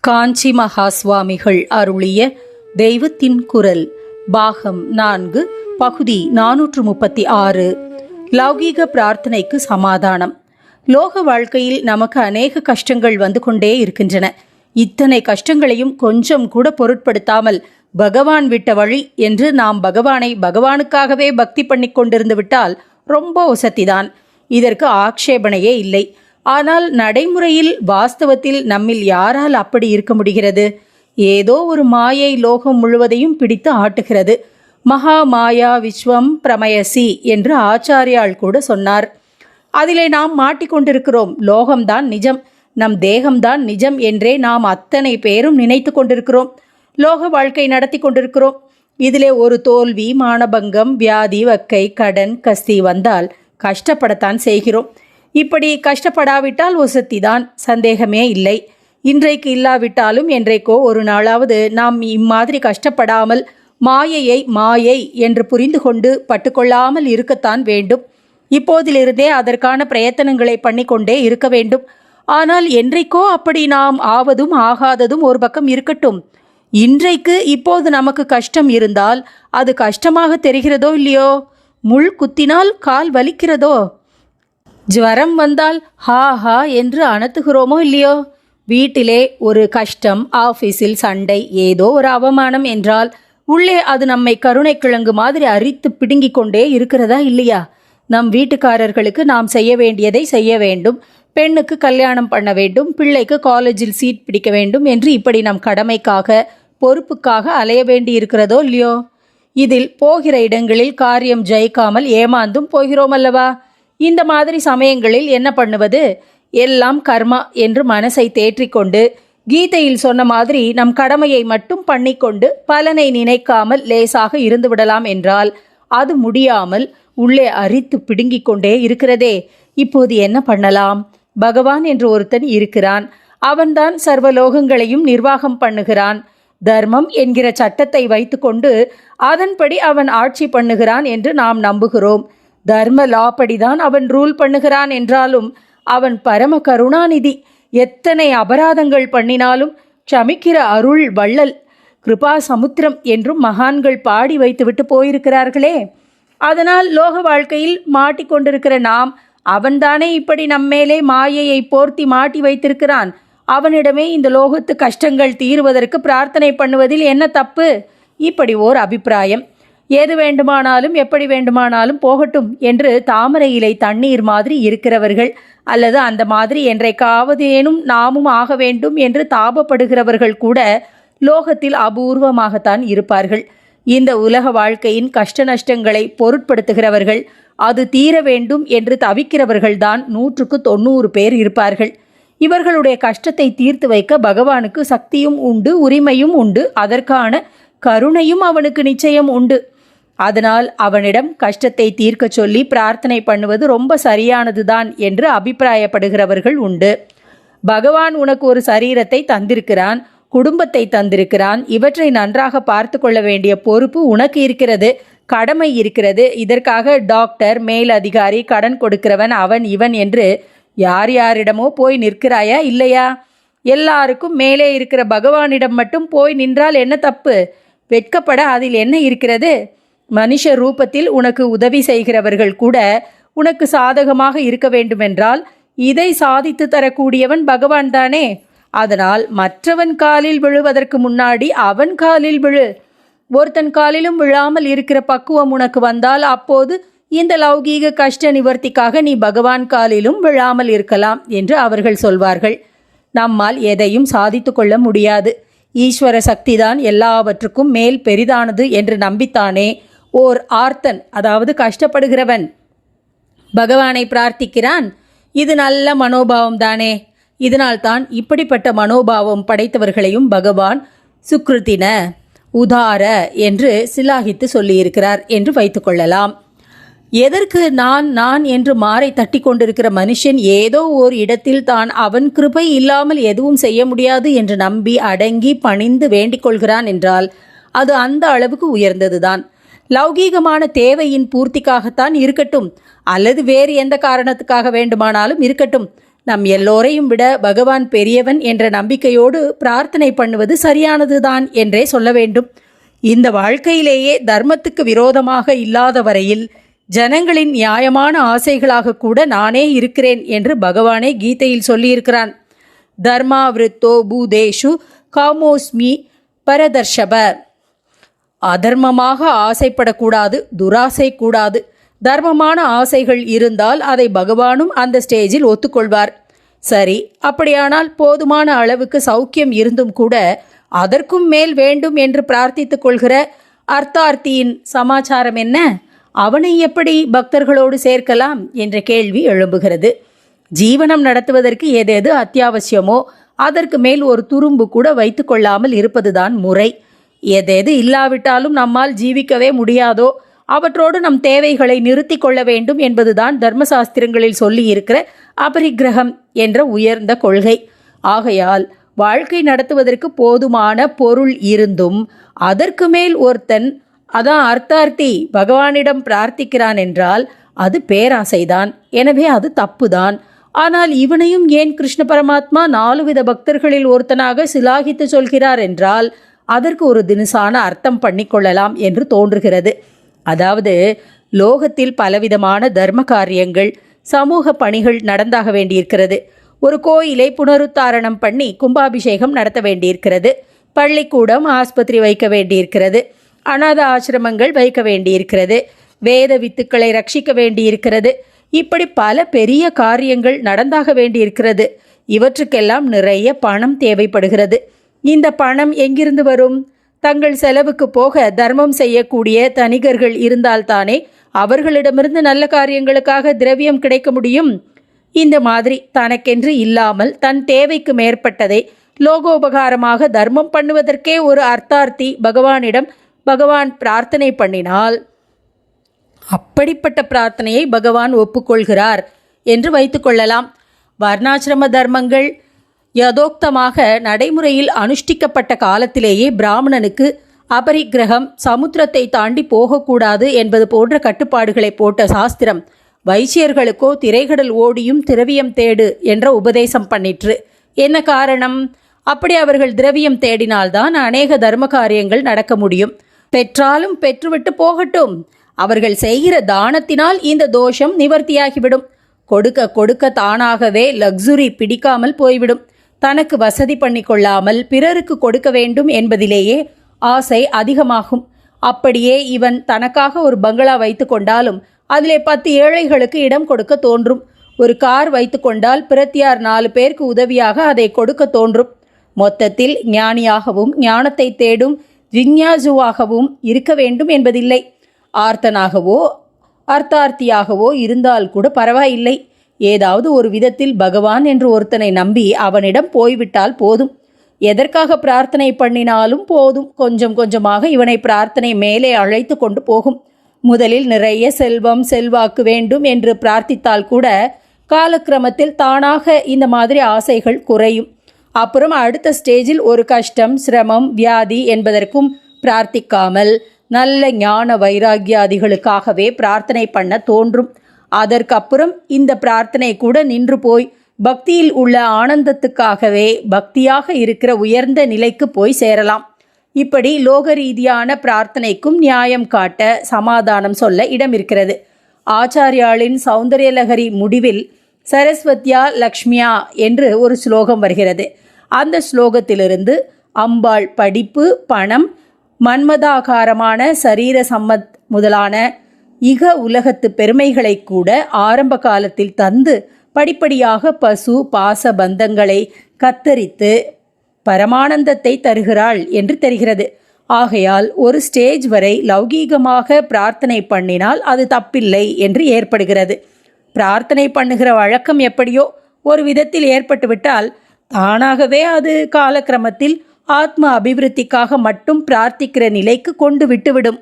காஞ்சி மகா சுவாமிகள் அருளிய தெய்வத்தின் குரல் பாகம் நான்கு பகுதி நானூற்று முப்பத்தி ஆறு லௌகீக பிரார்த்தனைக்கு சமாதானம். லோக வாழ்க்கையில் நமக்கு அநேக கஷ்டங்கள் வந்து கொண்டே இருக்கின்றன. இத்தனை கஷ்டங்களையும் கொஞ்சம் கூட பொருட்படுத்தாமல் பகவான் விட்ட வழி என்று நாம் பகவானை பகவானுக்காகவே பக்தி பண்ணி கொண்டிருந்து விட்டால் ரொம்ப வசதிதான். இதற்கு ஆக்ஷேபனையே இல்லை. ஆனால் நடைமுறையில் வாஸ்தவத்தில் நம்மில் யாரால் அப்படி இருக்க முடிகிறது? ஏதோ ஒரு மாயை லோகம் முழுவதையும் பிடித்து ஆட்டுகிறது. மகா மாயா விஸ்வம் பிரமயசி என்று ஆச்சாரியால் கூட சொன்னார். அதிலே நாம் மாட்டிக்கொண்டிருக்கிறோம் லோகம்தான் நிஜம். நம் தேகம்தான் நிஜம் என்றே நாம் அத்தனை பேரும் நினைத்து கொண்டிருக்கிறோம். லோக வாழ்க்கை நடத்தி கொண்டிருக்கிறோம். இதிலே ஒரு தோல்வி மானபங்கம் வியாதி வக்கை கடன் கஸ்தி வந்தால் கஷ்டப்படத்தான் செய்கிறோம். இப்படி கஷ்டப்படாவிட்டால் ஒசத்திதான் சந்தேகமே இல்லை. இன்றைக்கு இல்லாவிட்டாலும் என்றைக்கோ ஒரு நாளாவது நாம் இம்மாதிரி கஷ்டப்படாமல் மாயையை மாயை என்று புரிந்து கொண்டு பட்டுக்கொள்ளாமல் இருக்கத்தான் வேண்டும். இப்போதிலிருந்தே அதற்கான பிரயத்தனங்களை பண்ணிக்கொண்டே இருக்க வேண்டும். ஆனால் என்றைக்கோ அப்படி நாம் ஆவதும் ஆகாததும் ஒரு பக்கம் இருக்கட்டும். இன்றைக்கு இப்போது நமக்கு கஷ்டம் இருந்தால் அது கஷ்டமாக தெரிகிறதோ இல்லையோ? முள் குத்தினால் கால் வலிக்கிறதோ? ஜுவரம் வந்தால் ஹா ஹா என்று அணத்துகிறோமோ இல்லையோ? வீட்டிலே ஒரு கஷ்டம் ஆஃபீஸில் சண்டை ஏதோ ஒரு அவமானம் என்றால் உள்ளே அது நம்மை கருணை கிழங்கு மாதிரி அரித்து பிடுங்கிக் கொண்டே இருக்கிறதா இல்லையா? நம் வீட்டுக்காரர்களுக்கு நாம் செய்ய வேண்டியதை செய்ய வேண்டும். பெண்ணுக்கு கல்யாணம் பண்ண வேண்டும். பிள்ளைக்கு காலேஜில் சீட் பிடிக்க வேண்டும் என்று இப்படி நம் கடமைக்காக பொறுப்புக்காக அலைய வேண்டி இருக்கிறதோ இல்லையோ? இதில் போகிற இடங்களில் காரியம் ஜெயிக்காமல் ஏமாந்தும் போகிறோம் அல்லவா இந்த மாதிரி சமயங்களில் என்ன பண்ணுவது? எல்லாம் கர்மா என்று மனசை தேற்றிக்கொண்டு கீதையில் சொன்ன மாதிரி நம் கடமையை மட்டும் பண்ணிக்கொண்டு பலனை நினைக்காமல் லேசாக இருந்துவிடலாம் என்றால் அது முடியாமல் உள்ளே அரித்து பிடுங்கிக் கொண்டே இருக்கிறதே. இப்போது என்ன பண்ணலாம்? பகவான் என்று ஒருத்தன் இருக்கிறான். அவன்தான் சர்வலோகங்களையும் நிர்வாகம் பண்ணுகிறான். தர்மம் என்கிற சட்டத்தை வைத்துக்கொண்டு அதன்படி அவன் ஆட்சி பண்ணுகிறான் என்று நாம் நம்புகிறோம். தர்ம லாப்படிதான் அவன் ரூல் பண்ணுகிறான் என்றாலும் அவன் பரம கருணாநிதி. எத்தனை அபராதங்கள் பண்ணினாலும் க்ஷமிக்கிற அருள் வள்ளல் கிருபா சமுத்திரம் என்றும் மகான்கள் பாடி வைத்துவிட்டு போயிருக்கிறார்களே. அதனால் லோக வாழ்க்கையில் மாட்டிக்கொண்டிருக்கிற நாம் அவன்தானே இப்படி நம்மேலே மாயையை போர்த்தி மாட்டி வைத்திருக்கிறான். அவனிடமே இந்த லோகத்து கஷ்டங்கள் தீருவதற்கு பிரார்த்தனை பண்ணுவதில் என்ன தப்பு? இப்படி ஓர் அபிப்பிராயம். எது வேண்டுமானாலும் எப்படி வேண்டுமானாலும் போகட்டும் என்று தாமரை இலை தண்ணீர் மாதிரி இருக்கிறவர்கள் அல்லது அந்த மாதிரி என்றைக்காவது ஏனும் நாமும் ஆக வேண்டும் என்று தாபப்படுகிறவர்கள் கூட லோகத்தில் அபூர்வமாகத்தான் இருப்பார்கள். இந்த உலக வாழ்க்கையின் கஷ்ட நஷ்டங்களை பொருட்படுத்துகிறவர்கள் அது தீர வேண்டும் என்று தவிக்கிறவர்கள்தான் நூற்றுக்கு தொண்ணூறு பேர் இருப்பார்கள். இவர்களுடைய கஷ்டத்தை தீர்த்து வைக்க பகவானுக்கு சக்தியும் உண்டு உரிமையும் உண்டு. அதற்கான கருணையும் அவனுக்கு நிச்சயம் உண்டு. அதனால் அவனிடம் கஷ்டத்தை தீர்க்க சொல்லி பிரார்த்தனை பண்ணுவது ரொம்ப சரியானதுதான் என்று அபிப்பிராயப்படுகிறவர்கள் உண்டு. பகவான் உனக்கு ஒரு சரீரத்தை தந்திருக்கிறான் குடும்பத்தை தந்திருக்கிறான் இவற்றை நன்றாக பார்த்து கொள்ள வேண்டிய பொறுப்பு உனக்கு இருக்கிறது கடமை இருக்கிறது. இதற்காக டாக்டர் மேல் அதிகாரி கடன் கொடுக்கிறவன் அவன் இவன் என்று யார் யாரிடமோ போய் நிற்கிறாயா இல்லையா? எல்லாருக்கும் மேலே இருக்கிற பகவானிடம் மட்டும் போய் நின்றால் என்ன தப்பு? வெட்கப்பட அதில் என்ன இருக்கிறது? மனுஷ ரூபத்தில் உனக்கு உதவி செய்கிறவர்கள் கூட உனக்கு சாதகமாக இருக்க வேண்டுமென்றால் இதை சாதித்து தரக்கூடியவன் பகவான் தானே. அதனால் மற்றவன் காலில் விழுவதற்கு முன்னாடி அவன் காலில் விழு. ஒருத்தன் காலிலும் விழாமல் இருக்கிற பக்குவம் உனக்கு வந்தால் அப்போது இந்த லௌகீக கஷ்ட நிவர்த்திக்காக நீ பகவான் காலிலும் விழாமல் இருக்கலாம் என்று அவர்கள் சொல்வார்கள். நம்மால் எதையும் சாதித்து கொள்ள முடியாது. ஈஸ்வர சக்திதான் எல்லாவற்றுக்கும் மேல் பெரிதானது என்று நம்பித்தானே. ஓர் ஆர்த்தன் அதாவது கஷ்டப்படுகிறவன். பகவானை பிரார்த்திக்கிறான் இது நல்ல மனோபாவம் தானே. இதனால்தான் இப்படிப்பட்ட மனோபாவம் படைத்தவர்களையும் பகவான் சுக்ருத்தின உதார என்று சிலாகித்து சொல்லியிருக்கிறார் என்று வைத்துக்கொள்ளலாம் எதற்கு நான் நான் என்று மாறை தட்டி கொண்டிருக்கிற மனுஷன் ஏதோ ஓர் இடத்தில் தான் அவன் கிருபை இல்லாமல் எதுவும் செய்ய முடியாது என்று நம்பி அடங்கி பணிந்து வேண்டிக் கொள்கிறான் என்றால் அது அந்த அளவுக்கு உயர்ந்ததுதான். லௌகீகமான தேவையின் பூர்த்திக்காகத்தான் இருக்கட்டும். அல்லது வேறு எந்த காரணத்துக்காக வேண்டுமானாலும் இருக்கட்டும். நம் எல்லோரையும் விட பகவான் பெரியவன் என்ற நம்பிக்கையோடு பிரார்த்தனை பண்ணுவது சரியானதுதான் என்றே சொல்ல வேண்டும். இந்த வாழ்க்கையிலேயே தர்மத்துக்கு விரோதமாக இல்லாத வரையில் ஜனங்களின் நியாயமான ஆசைகளாக கூட நானே இருக்கிறேன் என்று பகவானே கீதையில் சொல்லியிருக்கிறான். தர்மாவிருத்தோ பூதேஷு காமோஸ்மி பரதர்ஷப. அதர்மமாக ஆசைப்படக்கூடாது துராசை கூடாது தர்மமான ஆசைகள் இருந்தால் அதை பகவானும் அந்த ஸ்டேஜில் ஒத்துக்கொள்வார். சரி அப்படியானால் போதுமான அளவுக்கு சௌக்கியம் இருந்தும் கூட அதற்கும் மேல் வேண்டும் என்று பிரார்த்தித்து கொள்கிற அர்த்தார்த்தியின் சமாச்சாரம் என்ன? அவனை எப்படி பக்தர்களோடு சேர்க்கலாம் என்ற கேள்வி எழும்புகிறது. ஜீவனம் நடத்துவதற்கு ஏதேது அத்தியாவசியமோ அதற்கு மேல் ஒரு துரும்பு கூட வைத்து கொள்ளாமல் இருப்பதுதான் முறை. எதெது இல்லாவிட்டாலும் நம்மால் ஜீவிக்கவே முடியாதோ? அவற்றோடு நம் தேவைகளை நிறுத்தி கொள்ள வேண்டும் என்பதுதான் தர்மசாஸ்திரங்களில் சொல்லி இருக்கிற அபரிக்கிரகம் என்ற உயர்ந்த கொள்கை. ஆகையால் வாழ்க்கை நடத்துவதற்கு போதுமான பொருள் இருந்தும் அதற்கு மேல் ஒருத்தன் அதான் அர்த்தார்த்தி பகவானிடம் பிரார்த்திக்கிறான் என்றால் அது பேராசைதான். எனவே அது தப்புதான். ஆனால் இவனையும் ஏன் கிருஷ்ண பரமாத்மா நாலு வித பக்தர்களில் ஒருத்தனாக சிலாகித்து சொல்கிறார் என்றால் அதற்கு ஒரு தினுசான அர்த்தம் பண்ணிக்கொள்ளலாம் என்று தோன்றுகிறது. அதாவது லோகத்தில் பலவிதமான தர்ம காரியங்கள் சமூக பணிகள் நடந்தாக வேண்டியிருக்கிறது. ஒரு கோயிலை புனருத்தாரணம் பண்ணி கும்பாபிஷேகம் நடத்த வேண்டியிருக்கிறது. பள்ளிக்கூடம் ஆஸ்பத்திரி வைக்க வேண்டியிருக்கிறது. அநாத ஆசிரமங்கள் வைக்க வேண்டியிருக்கிறது. வேத வித்துக்களை ரட்சிக்க வேண்டியிருக்கிறது. இப்படி பல பெரிய காரியங்கள் நடந்தாக வேண்டியிருக்கிறது. இவற்றுக்கெல்லாம் நிறைய பணம் தேவைப்படுகிறது. இந்த பணம் எங்கிருந்து வரும்? தங்கள் செலவுக்கு போக தர்மம் செய்யக்கூடிய தனிகர்கள் இருந்தால்தானே அவர்களிடமிருந்து நல்ல காரியங்களுக்காக திரவியம் கிடைக்க முடியும்? இந்த மாதிரி தனக்கென்று இல்லாமல் தன் தேவைக்கு மேற்பட்டதை லோகோபகாரமாக தர்மம் பண்ணுவதற்கே ஒரு அர்த்தார்த்தி பகவானிடம் பகவான் பிரார்த்தனை பண்ணினால். அப்படிப்பட்ட பிரார்த்தனையை பகவான் ஒப்புக்கொள்கிறார் என்று வைத்துக்கொள்ளலாம் வர்ணாசிரம தர்மங்கள் யதோக்தமாக நடைமுறையில் அனுஷ்டிக்கப்பட்ட காலத்திலேயே பிராமணனுக்கு அபரிக்கிரகம் சமுத்திரத்தை தாண்டி போகக்கூடாது என்பது போன்ற கட்டுப்பாடுகளை போட்ட சாஸ்திரம் வைசியர்களுக்கோ திரைகடல் ஓடியும் திரவியம் தேடு என்ற உபதேசம் பண்ணிற்று. என்ன காரணம்? அப்படி அவர்கள் திரவியம் தேடினால்தான் அநேக தர்ம காரியங்கள் நடக்க முடியும். பெற்றாலும் பெற்றுவிட்டு போகட்டும். அவர்கள் செய்கிற தானத்தினால் இந்த தோஷம் நிவர்த்தியாகிவிடும். கொடுக்க கொடுக்க தானாகவே லக்ஸுரி பிடிக்காமல் போய்விடும். தனக்கு வசதி பண்ணி கொள்ளாமல் பிறருக்கு கொடுக்க வேண்டும் என்பதிலேயே ஆசை அதிகமாகும். அப்படியே இவன் தனக்காக ஒரு பங்களா வைத்து கொண்டாலும் அதிலே பத்து ஏழைகளுக்கு இடம் கொடுக்க தோன்றும். ஒரு கார் வைத்து கொண்டால் பிரத்தியார் நாலு பேருக்கு உதவியாக அதை கொடுக்க தோன்றும். மொத்தத்தில் ஞானியாகவும் ஞானத்தை தேடும் ஜிஞ்ஞாசுவாகவும் இருக்க வேண்டும் என்பதில்லை. ஆர்த்தனாகவோ அர்த்தார்த்தியாகவோ இருந்தால் கூட பரவாயில்லை. ஏதாவது ஒரு விதத்தில் பகவான் என்று ஒருத்தனை நம்பி அவனிடம் போய்விட்டால் போதும். எதற்காக பிரார்த்தனை பண்ணினாலும் போதும். கொஞ்சம் கொஞ்சமாக இவனை பிரார்த்தனை மேலே அழைத்து கொண்டு போகும். முதலில் நிறைய செல்வம் செல்வாக்கு வேண்டும் என்று பிரார்த்தித்தால் கூட காலக்கிரமத்தில் தானாக இந்த மாதிரி ஆசைகள் குறையும். அப்புறம் அடுத்த ஸ்டேஜில் ஒரு கஷ்டம் சிரமம் வியாதி என்பதற்கும் பிரார்த்திக்காமல் நல்ல ஞான வைராகியாதிகளுக்காகவே பிரார்த்தனை பண்ண தோன்றும். அதற்கப்புறம் இந்த பிரார்த்தனை கூட நின்று போய் பக்தியில் உள்ள ஆனந்தத்துக்காகவே பக்தியாக இருக்கிற உயர்ந்த நிலைக்கு போய் சேரலாம். இப்படி லோக ரீதியான பிரார்த்தனைக்கும் நியாயம் காட்ட சமாதானம் சொல்ல இடம் இருக்கிறது ஆச்சாரியாளின் சௌந்தர்யலகரி முடிவில் சரஸ்வத்யா லக்ஷ்மியா என்று ஒரு ஸ்லோகம் வருகிறது. அந்த ஸ்லோகத்திலிருந்து அம்பாள் படிப்பு பணம் மன்மதாகாரமான சரீர சம்மத் முதலான இக உலகத்து பெருமைகளை கூட ஆரம்ப காலத்தில் தந்து படிப்படியாக பசு பாச பந்தங்களை கத்தரித்து பரமானந்தத்தை தருகிறாள் என்று தெரிகிறது. ஆகையால் ஒரு ஸ்டேஜ் வரை லௌகீகமாக பிரார்த்தனை பண்ணினால் அது தப்பில்லை என்று ஏற்படுகிறது. பிரார்த்தனை பண்ணுகிற வழக்கம் எப்படியோ ஒரு விதத்தில் ஏற்பட்டுவிட்டால் தானாகவே அது காலக்கிரமத்தில் ஆத்ம அபிவிருத்திக்காக மட்டும் பிரார்த்திக்கிற நிலைக்கு கொண்டு விட்டுவிடும்.